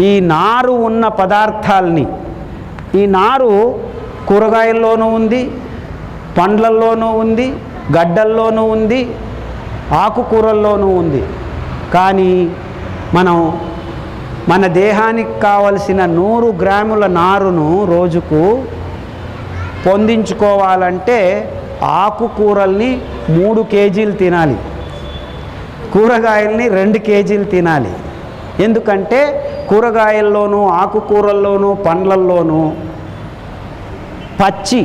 ఈ నారు ఉన్న పదార్థాల్ని ఈ నారు కూరగాయల్లోనూ ఉంది పండ్లల్లోనూ ఉంది గడ్డల్లోనూ ఉంది ఆకుకూరల్లోనూ ఉంది. కానీ మనం మన దేహానికి కావలసిన నూరు గ్రాముల నారును రోజుకు పొందించుకోవాలంటే ఆకుకూరల్ని మూడు కేజీలు తినాలి. కూరగాయల్ని రెండు కేజీలు తినాలి. ఎందుకంటే కూరగాయల్లోనూ ఆకుకూరల్లోనూ పండ్లల్లోనూ పచ్చి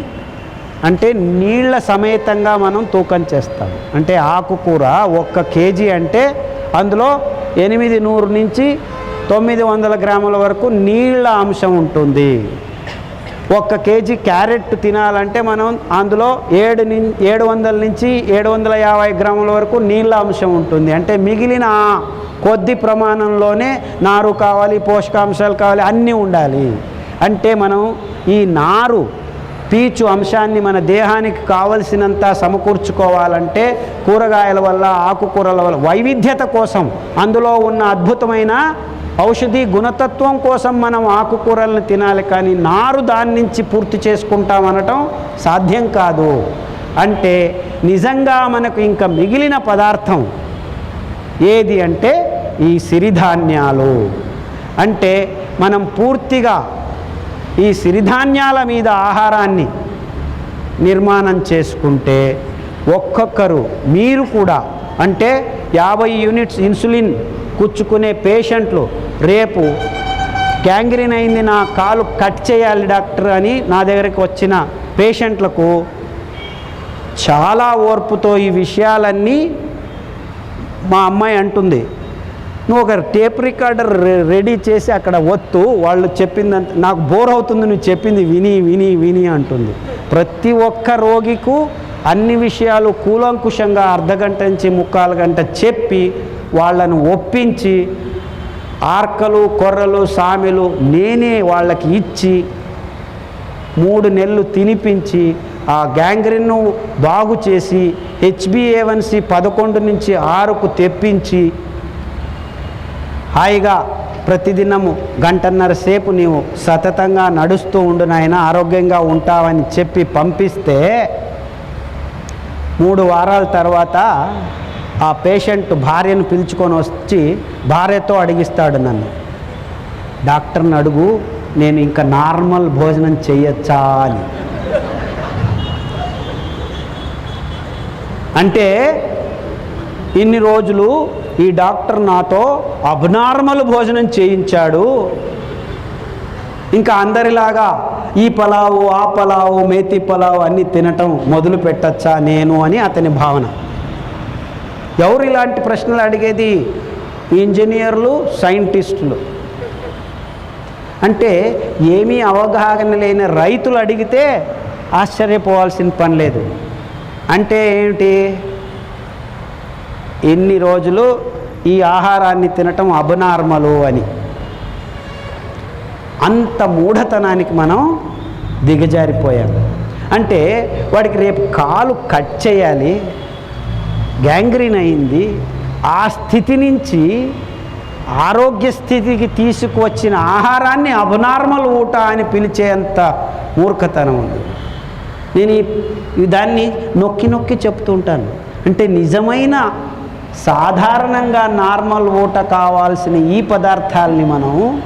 అంటే నీళ్ళ సమేతంగా మనం తూకం చేస్తాం. అంటే ఆకుకూర ఒక్క కేజీ అంటే అందులో ఎనిమిది నూరు నుంచి తొమ్మిది వందల గ్రాముల వరకు నీళ్ళ అంశం ఉంటుంది. ఒక్క కేజీ క్యారెట్ తినాలంటే మనం అందులో ఏడు ఏడు వందల నుంచి ఏడు వందల యాభై గ్రాముల వరకు నీళ్ళ అంశం ఉంటుంది. అంటే మిగిలిన కొద్ది ప్రమాణంలోనే నారు కావాలి పోషకాంశాలు కావాలి అన్నీ ఉండాలి. అంటే మనం ఈ నారు పీచు అంశాన్ని మన దేహానికి కావలసినంత సమకూర్చుకోవాలంటే కూరగాయల వల్ల ఆకుకూరల వల్ల వైవిధ్యత కోసం అందులో ఉన్న అద్భుతమైన ఔషధి గుణతత్వం కోసం మనం ఆకుకూరలను తినాలి. కానీ నారు దాని నుంచి పూర్తి చేసుకుంటామనటం సాధ్యం కాదు. అంటే నిజంగా మనకు ఇంకా మిగిలిన పదార్థం ఏది అంటే ఈ సిరిధాన్యాలు. అంటే మనం పూర్తిగా ఈ సిరిధాన్యాల మీద ఆహారాన్ని నిర్మాణం చేసుకుంటే ఒక్కొక్కరు మీరు కూడా అంటే యాభై యూనిట్స్ ఇన్సులిన్ కుచ్చుకునే పేషెంట్లు రేపు గ్యాంగ్రీన్ అయింది నా కాలు కట్ చేయాలి డాక్టర్ అని నా దగ్గరికి వచ్చిన పేషెంట్లకు చాలా ఓర్పుతో ఈ విషయాలన్నీ మా అమ్మాయి అంటుంది. నువ్వు ఒక టేప్ రికార్డర్ రెడీ చేసి అక్కడ వత్తు వాళ్ళు చెప్పిందంత నాకు బోర్ అవుతుంది నువ్వు చెప్పింది విని విని విని అంటుంది. ప్రతి ఒక్క రోగికు అన్ని విషయాలు కూలంకుషంగా అర్ధగంట నుంచి ముక్కాలు గంట చెప్పి వాళ్ళను ఒప్పించి ఆర్కలు కొర్రలు సామెలు నేనే వాళ్ళకి ఇచ్చి మూడు నెలలు తినిపించి ఆ గ్యాంగ్రీన్ను బాగు చేసి హెచ్బిఏవన్సి పదకొండు నుంచి ఆరుకు తెప్పించి హాయిగా ప్రతిదినము గంటన్నర సేపు నీవు సతతంగా నడుస్తూ ఉండు నాయన ఆరోగ్యంగా ఉంటావని చెప్పి పంపిస్తే మూడు వారాల తర్వాత ఆ పేషెంట్ భార్యను పిలుచుకొని వచ్చి భార్యతో అడిగిస్తాడు నన్ను. డాక్టర్ని అడుగు నేను ఇంకా నార్మల్ భోజనం చేయొచ్చా అని. అంటే ఇన్ని రోజులు ఈ డాక్టర్ నాతో అబ్నార్మల్ భోజనం చేయించాడు. ఇంకా అందరిలాగా ఈ పలావు ఆ పలావు మేతి పలావు అన్నీ తినటం మొదలు పెట్టచ్చా నేను అని అతని భావన. ఎవరు ఇలాంటి ప్రశ్నలు అడిగేది? ఇంజనీర్లు సైంటిస్టులు. అంటే ఏమీ అవగాహన లేని రైతులు అడిగితే ఆశ్చర్యపోవాల్సిన పని లేదు. అంటే ఏమిటి? ఎన్ని రోజులు ఈ ఆహారాన్ని తినటం అబనార్మలు అని. అంత మూఢతనానికి మనం దిగజారిపోయాం. అంటే వాడికి రేపు కాలు కట్ చేయాలి గ్యాంగ్రీన్ అయింది ఆ స్థితి నుంచి ఆరోగ్య స్థితికి తీసుకువచ్చిన ఆహారాన్ని అబనార్మల్ ఊట అని పిలిచేంత మూర్ఖతనం ఉంది. నేను ఈ- దాన్ని నొక్కి నొక్కి చెప్తుంటాను అంటే నిజమైన సాధారణంగా నార్మల్ ఊట కావాల్సిన ఈ పదార్థాలని మనం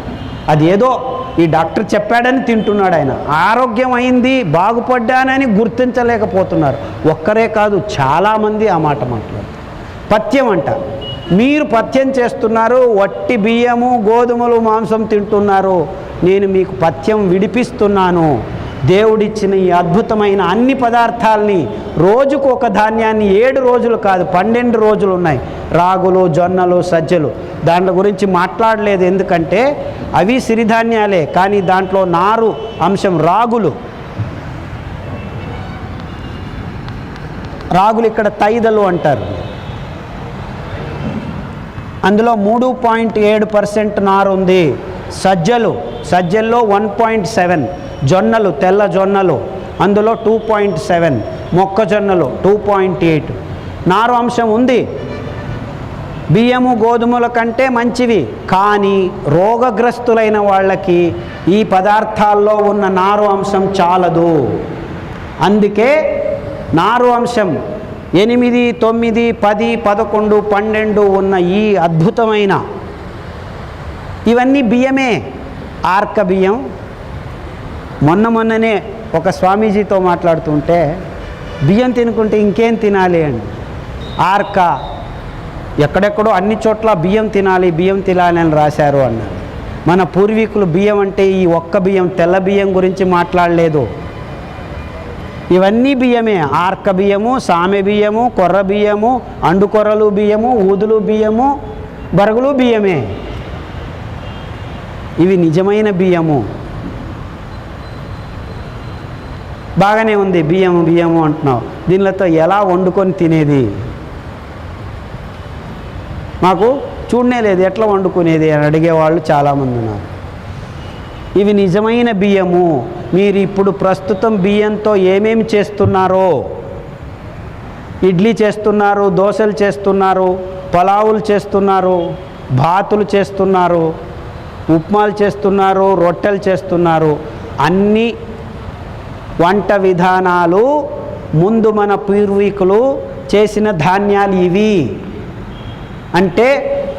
అదేదో ఈ డాక్టర్ చెప్పాడని తింటున్నాడు ఆయన. ఆరోగ్యం అయింది బాగుపడ్డానని గుర్తించలేకపోతున్నారు. ఒక్కరే కాదు చాలామంది ఆ మాట మాట్లాడుతారు. పథ్యం అంట. మీరు పథ్యం చేస్తున్నారు వట్టి బియ్యము గోధుమలు మాంసం తింటున్నారు. నేను మీకు పథ్యం విడిపిస్తున్నాను. దేవుడిచ్చిన ఈ అద్భుతమైన అన్ని పదార్థాలని రోజుకు ఒక ధాన్యాన్ని ఏడు రోజులు కాదు పన్నెండు రోజులు ఉన్నాయి. రాగులు జొన్నలు సజ్జలు. దాంట్లో గురించి మాట్లాడలేదు. ఎందుకంటే అవి సిరిధాన్యాలే. కానీ దాంట్లో నారు అంశం రాగులు. రాగులు ఇక్కడ తైదలు అంటారు. అందులో మూడు పాయింట్ ఏడు పర్సెంట్ నారు ఉంది. సజ్జలు. సజ్జల్లో వన్ పాయింట్ సెవెన్. జొన్నలు తెల్ల జొన్నలు అందులో టూ పాయింట్ సెవెన్ మొక్కజొన్నలు టూ పాయింట్ ఎయిట్ నారు అంశం ఉంది. బియ్యము గోధుమల కంటే మంచివి. కానీ రోగగ్రస్తులైన వాళ్ళకి ఈ పదార్థాల్లో ఉన్న నారు అంశం చాలదు. అందుకే నారు అంశం ఎనిమిది తొమ్మిది పది పదకొండు పన్నెండు ఉన్న ఈ అద్భుతమైన ఇవన్నీ బియ్యమే. ఆర్క బియ్యం మొన్న మొన్ననే ఒక స్వామీజీతో మాట్లాడుతుంటే బియ్యం తినుకుంటే ఇంకేం తినాలి అండి? ఆర్క. ఎక్కడెక్కడో అన్ని చోట్ల బియ్యం తినాలి బియ్యం తినాలి అని రాశారు అన్నారు మన పూర్వీకులు బియ్యం అంటే ఈ ఒక్క బియ్యం తెల్ల బియ్యం గురించి మాట్లాడలేదు. ఇవన్నీ బియ్యమే. ఆర్క బియ్యము సామె బియ్యము కొర్ర బియ్యము అండుకొర్రలు బియ్యము ఊదులు బియ్యము బరుగులు బియ్యమే. ఇవి నిజమైన బియ్యము. బాగానే ఉంది బియ్యము బియ్యము అంటున్నావు. దీనిలతో ఎలా వండుకొని తినేది? మాకు చూడనే లేదు ఎట్లా వండుకునేది అని అడిగేవాళ్ళు చాలామంది ఉన్నారు. ఇవి నిజమైన బియ్యము మీరు ఇప్పుడు ప్రస్తుతం బియ్యంతో ఏమేమి చేస్తున్నారో? ఇడ్లీ చేస్తున్నారు దోశలు చేస్తున్నారు పలావులు చేస్తున్నారు బాతులు చేస్తున్నారు ఉప్మాలు చేస్తున్నారు రొట్టెలు చేస్తున్నారు అన్నీ వంట విధానాలు ముందు మన పూర్వీకులు చేసిన ధాన్యాలు ఇవి. అంటే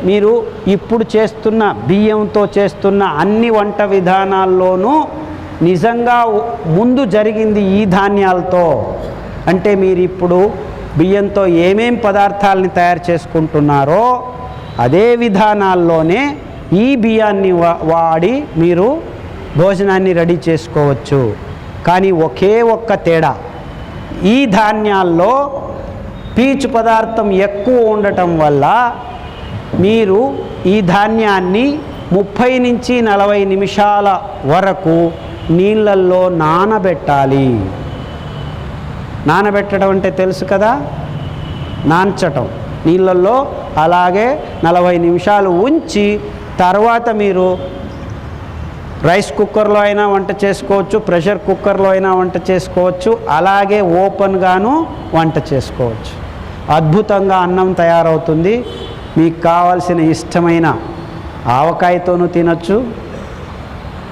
మీరు ఇప్పుడు చేస్తున్న బియ్యంతో చేస్తున్న అన్ని వంట విధానాల్లోనూ నిజంగా ముందు జరిగింది ఈ ధాన్యాలతో. అంటే మీరు ఇప్పుడు బియ్యంతో ఏమేం పదార్థాలని తయారు చేసుకుంటున్నారో అదే విధానాల్లోనే ఈ బియ్యాన్ని వా- వాడి మీరు భోజనాన్ని రెడీ చేసుకోవచ్చు. కానీ ఒకే ఒక్క తేడా. ఈ ధాన్యాల్లో పీచు పదార్థం ఎక్కువ ఉండటం వల్ల మీరు ఈ ధాన్యాన్ని ముప్పై నుంచి నలభై నిమిషాల వరకు నీళ్ళల్లో నానబెట్టాలి. నానబెట్టడం అంటే తెలుసు కదా? నాంచటం నీళ్ళల్లో అలాగే నలభై నిమిషాలు ఉంచి తర్వాత మీరు రైస్ కుక్కర్లో అయినా వంట చేసుకోవచ్చు ప్రెషర్ కుక్కర్లో అయినా వంట చేసుకోవచ్చు అలాగే ఓపెన్గాను వంట చేసుకోవచ్చు. అద్భుతంగా అన్నం తయారవుతుంది. మీకు కావాల్సిన ఇష్టమైన ఆవకాయతోనూ తినచ్చు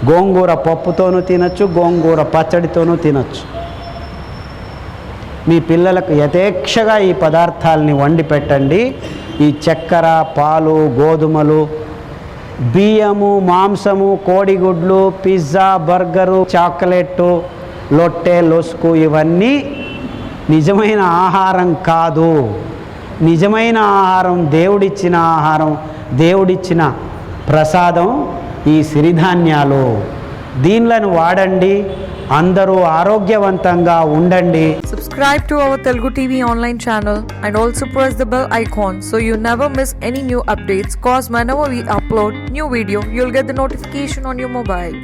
గోంగూర పప్పుతోనూ తినచ్చు గోంగూర పచ్చడితోనూ తినచ్చు. మీ పిల్లలకు యథేక్షగా ఈ పదార్థాలని వండి పెట్టండి. ఈ చక్కెర పాలు గోధుమలు బియ్యము మాంసము కోడిగుడ్లు పిజ్జా బర్గరు చాక్లెట్టు లొట్టె లొసుకు ఇవన్నీ నిజమైన ఆహారం కాదు. నిజమైన ఆహారం దేవుడిచ్చిన ఆహారం దేవుడిచ్చిన ప్రసాదం ఈ సిరిధాన్యాలు. దీనిలను వాడండి అందరూ ఆరోగ్యవంతంగా ఉండండి. Subscribe to our Telugu TV online channel and also press the bell icon so you never miss any new updates cause my never we upload new video you'll get the notification on your mobile